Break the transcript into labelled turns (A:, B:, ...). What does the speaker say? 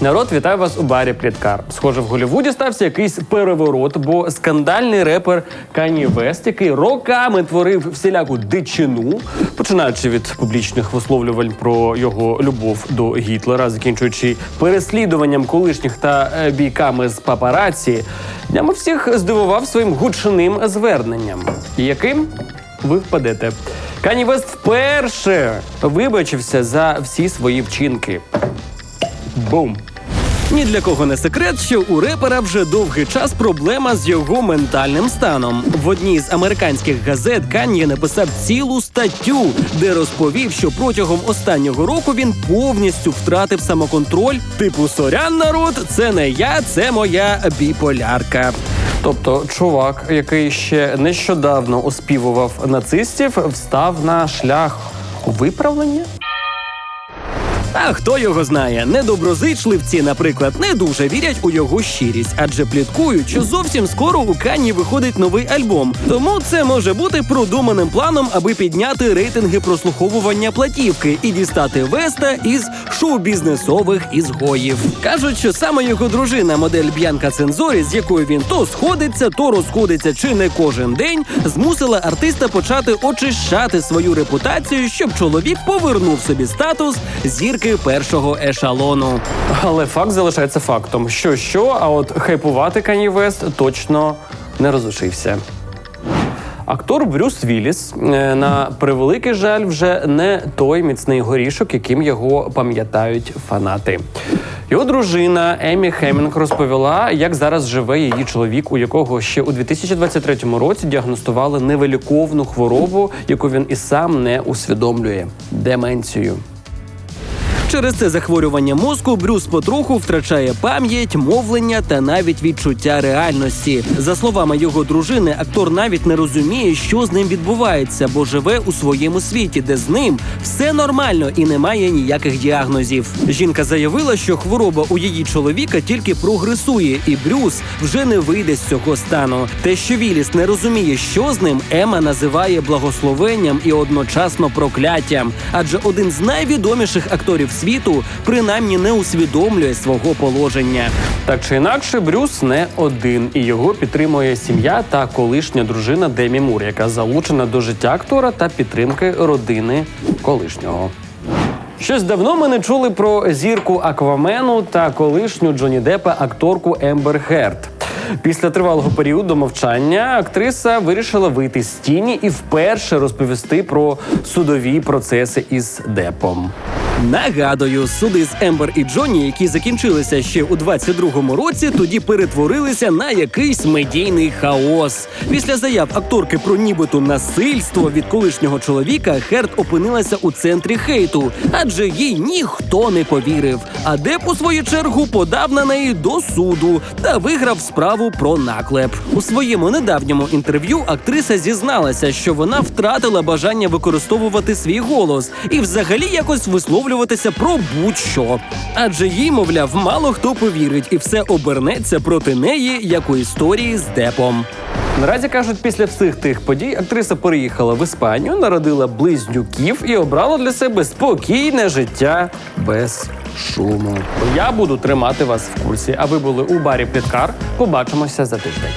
A: Народ, вітаю вас у барі Пліткар. Схоже, в Голлівуді стався якийсь переворот, бо скандальний репер Кані Вест, який роками творив всіляку дичину, починаючи від публічних висловлювань про його любов до Гітлера, закінчуючи переслідуванням колишніх та е, бійками з папараці, днями всіх здивував своїм гучним зверненням. Яким ви впадете? Кані Вест вперше вибачився за всі свої вчинки. Бум! Ні для кого не секрет, що у репера вже довгий час проблема з його ментальним станом. В одній з американських газет Кан'є написав цілу статтю, де розповів, що протягом останнього року він повністю втратив самоконтроль. Типу сорян народ, це не я, це моя біполярка. Тобто, чувак, який ще нещодавно оспівував нацистів, встав на шлях виправлення. А хто його знає? Недоброзичливці, наприклад, не дуже вірять у його щирість, адже пліткують, що зовсім скоро у Кані виходить новий альбом. Тому це може бути продуманим планом, аби підняти рейтинги прослуховування платівки і дістати Веста із шоу-бізнесових ізгоїв. Кажуть, що саме його дружина, модель Б'янка Цензорі, з якою він то сходиться, то розходиться, чи не кожен день, змусила артиста почати очищати свою репутацію, щоб чоловік повернув собі статус зірки першого ешалону. Але факт залишається фактом: що що, а от хайпувати Кані Вест точно не розучився. Актор Брюс Вілліс, е, на превеликий жаль, вже не той міцний горішок, яким його пам'ятають фанати. Його дружина Емі Хемінг розповіла, як зараз живе її чоловік, у якого ще у 2023 році діагностували невиліковну хворобу, яку він і сам не усвідомлює деменцію. Через це захворювання мозку Брюс потроху втрачає пам'ять, мовлення та навіть відчуття реальності. За словами його дружини, актор навіть не розуміє, що з ним відбувається, бо живе у своєму світі, де з ним все нормально і немає ніяких діагнозів. Жінка заявила, що хвороба у її чоловіка тільки прогресує, і Брюс вже не вийде з цього стану. Те, що Віліс не розуміє, що з ним, Ема називає благословенням і одночасно прокляттям. Адже один з найвідоміших акторів світу принаймні не усвідомлює свого положення. Так чи інакше, Брюс не один, і його підтримує сім'я та колишня дружина Демі Мур, яка залучена до життя актора та підтримки родини колишнього. Щось давно ми не чули про зірку Аквамену та колишню Джоні Деппа акторку Ембер Херт. Після тривалого періоду мовчання актриса вирішила вийти з тіні і вперше розповісти про судові процеси із Депом. Нагадую, суди з Ембер і Джонні, які закінчилися ще у 22-му році, тоді перетворилися на якийсь медійний хаос. Після заяв акторки про нібито насильство від колишнього чоловіка Херт опинилася у центрі хейту, адже їй ніхто не повірив. А Деп у свою чергу подав на неї до суду та виграв справу про наклеп. У своєму недавньому інтерв'ю актриса зізналася, що вона втратила бажання використовувати свій голос і взагалі якось висловлюватися про будь-що. Адже їй, мовляв, мало хто повірить, і все обернеться проти неї, як у історії з Депом. Наразі кажуть, після всіх тих подій актриса переїхала в Іспанію, народила близнюків і обрала для себе спокійне життя без шуму. Я буду тримати вас в курсі. А ви були у барі Пліткар. Побачимося за тиждень.